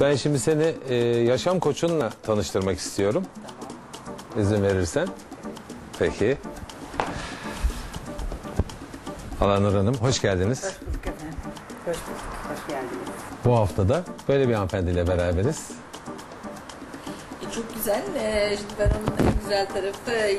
Ben şimdi seni e, yaşam koçunla tanıştırmak istiyorum. İzin verirsen. Peki. Alanur Hanım hoş geldiniz. Hoş bulduk efendim. Hoş bulduk. Hoş geldiniz. Bu haftada böyle bir hanımefendiyle beraberiz. E, güzel. Şimdi ben onun en güzel tarafı e,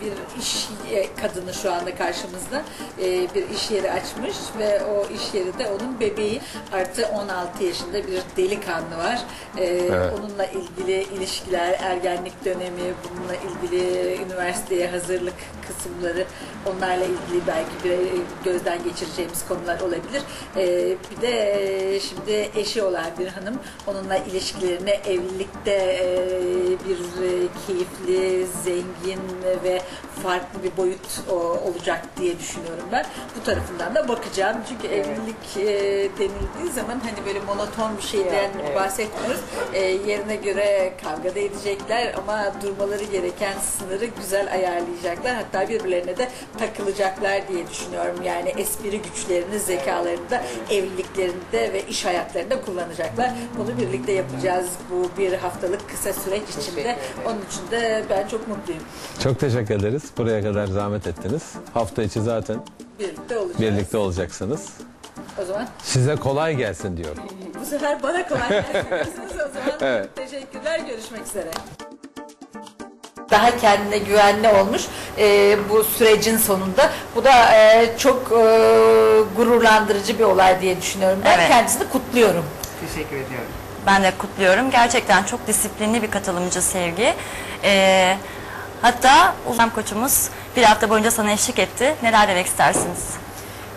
bir iş e, kadını şu anda karşımızda. Ee, Bir iş yeri açmış ve o iş yeri de onun bebeği. Artı 16 yaşında bir delikanlı var. Ee, Evet. Onunla ilgili ilişkiler, ergenlik dönemi, bununla ilgili üniversiteye hazırlık kısımları, onlarla ilgili belki bir e, gözden geçireceğimiz konular olabilir. Ee, Bir de e, şimdi eşi olan bir hanım, onunla ilişkilerini evlilikte e, bir e, keyifli, zengin ve farklı bir boyut o, olacak diye düşünüyorum ben. Bu tarafından da bakacağım. Çünkü evlilik e, denildiği zaman hani böyle monoton bir şeyden Evet, evet. bahsetmiyoruz. E, yerine göre kavga da edecekler ama durmaları gereken sınırı güzel ayarlayacaklar. Hatta birbirlerine de takılacaklar diye düşünüyorum. Yani espri güçlerini, zekalarını da evliliklerinde ve iş hayatlarında kullanacaklar. Bunu birlikte yapacağız bu bir haftalık kısa süreç içinde. Onun için de ben çok mutluyum. Çok teşekkür ederiz. Buraya kadar zahmet ettiniz. Hafta içi zaten Birlikte olacağız. birlikte olacaksınız. O zaman Size kolay gelsin diyorum. bu sefer bana kolay gelsin. o zaman Evet. teşekkürler. Görüşmek üzere. daha kendine güvenli olmuş e, bu sürecin sonunda. Bu da e, çok e, gururlandırıcı bir olay diye düşünüyorum. Ben Evet. kendisini kutluyorum. Teşekkür ediyorum. Ben de kutluyorum. Gerçekten çok disiplinli bir katılımcı Sevgi. Ee, hatta uzman koçumuz bir hafta boyunca sana eşlik etti. Neler demek istersiniz?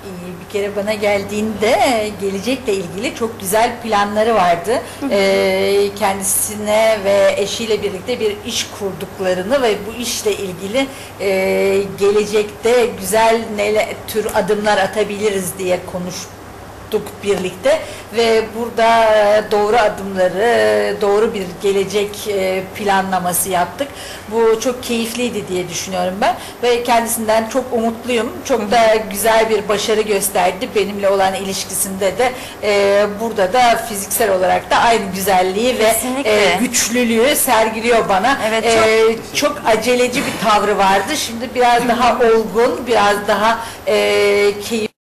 İyi, Bir kere bana geldiğinde gelecekle ilgili çok güzel planları vardı. Ee, kendisine ve eşiyle birlikte bir iş kurduklarını ve bu işle ilgili e, gelecekte güzel ne tür adımlar atabiliriz diye konuştuk birlikte ve burada e, doğru adımları, doğru bir gelecek e, planlaması yaptık. Bu çok keyifliydi diye düşünüyorum ben ve kendisinden çok umutluyum. Çok da güzel bir başarı gösterdi benimle olan ilişkisinde de e, burada da fiziksel olarak da aynı güzelliği ve Kesinlikle. e, güçlülüğü sergiliyor bana. Evet, E, çok aceleci bir tavrı vardı. Şimdi biraz daha olgun, biraz daha e, keyif